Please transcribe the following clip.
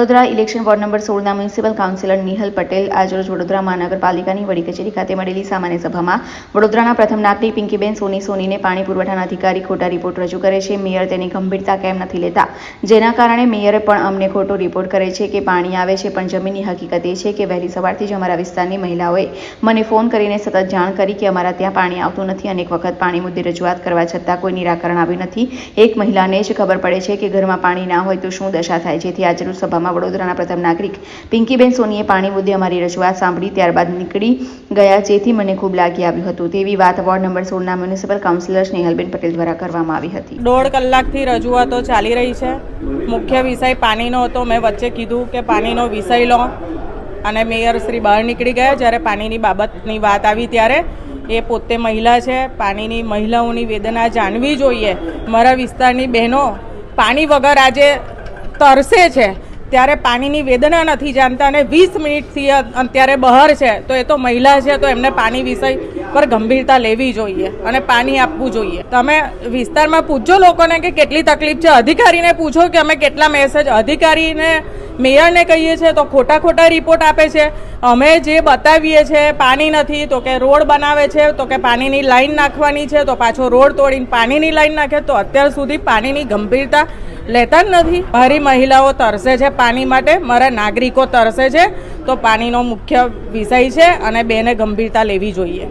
Vadodara election ward number સોળના municipal councillor Nihal Patel આજરોજ વડોદરા મહાનગરપાલિકાની વડી કચેરી ખાતે મળેલી સામાન્ય સભામાં વડોદરાના પ્રથમ નાગરિક પિંકીબેન સોની સોનીને પાણી પુરવઠાના અધિકારી ખોટા રિપોર્ટ રજૂ કરે છે. મેયર તેની ગંભીરતા કેમ નથી લેતા? જેના કારણે મેયરે પણ અમને ખોટો રિપોર્ટ કરે છે કે પાણી આવે છે, પણ જમીનની હકીકત એ છે કે વહેલી સવારથી જ અમારા વિસ્તારની મહિલાઓએ મને ફોન કરીને સતત જાણ કરી કે અમારા ત્યાં પાણી આવતું નથી. અનેક વખત પાણી મુદ્દે રજૂઆત કરવા છતાં કોઈ નિરાકરણ આવ્યું નથી. એક મહિલાને જ ખબર પડે છે કે ઘરમાં પાણી ના હોય તો શું દશા થાય? જેથી આજરોજ સભામાં વડોદરાના પ્રથમ નાગરિક. પિંકીબેન સોનીએ પાણી મુદ્દે અમારી રજૂઆત સાંભળી ત્યારબાદ નીકળી ગયા, જેથી મને ખૂબ લાગી આવ્યું હતું. તેવી વાત વોર્ડ નંબર સોળના મ્યુનિસિપલ કાઉન્સિલર સ્નેહલબેન પટેલ દ્વારા કરવામાં આવી હતી. દોઢ કલાકથી રજૂઆતો ચાલી રહી છે. મુખ્ય વિષય પાણીનો હતો. મેં વચ્ચે કીધું કે પાણીનો વિષય લો અને મેયર શ્રી બહાર નીકળી ગયા. જ્યારે પાણીની બાબતની વાત આવી ત્યારે એ પોતે મહિલા છે. પાણીની મહિલાઓની વેદના જાણવી જોઈએ. મારા વિસ્તારની બહેનો પાણી વગર આજે તરસે છે. ત્યારે પાણીની વેદના નથી જાણતા અને વીસ મિનિટથી અત્યારે બહાર છે, તો એ તો મહિલા છે, તો એમને પાણી વિષય પર ગંભીરતા લેવી જોઈએ અને પાણી આપવું જોઈએ. તમે વિસ્તારમાં પૂછજો લોકોને કે કેટલી તકલીફ છે. અધિકારીને પૂછો કે અમે કેટલા મેસેજ અધિકારીને, મેયરને કહીએ છીએ, તો ખોટા ખોટા રિપોર્ટ આપે છે. અમે જે બતાવીએ છીએ પાણી નથી, તો કે રોડ બનાવે છે, તો કે પાણીની લાઈન નાખવાની છે, તો પાછો રોડ તોડીને પાણીની લાઈન નાખે, તો અત્યાર સુધી પાણીની ગંભીરતા લેતા જ નથી. મારી મહિલાઓ તરસે છે પાણી માટે. મારા નાગરિકો તરસે છે. તો પાણીનો મુખ્ય વિષય છે અને બેને ગંભીરતા લેવી જોઈએ.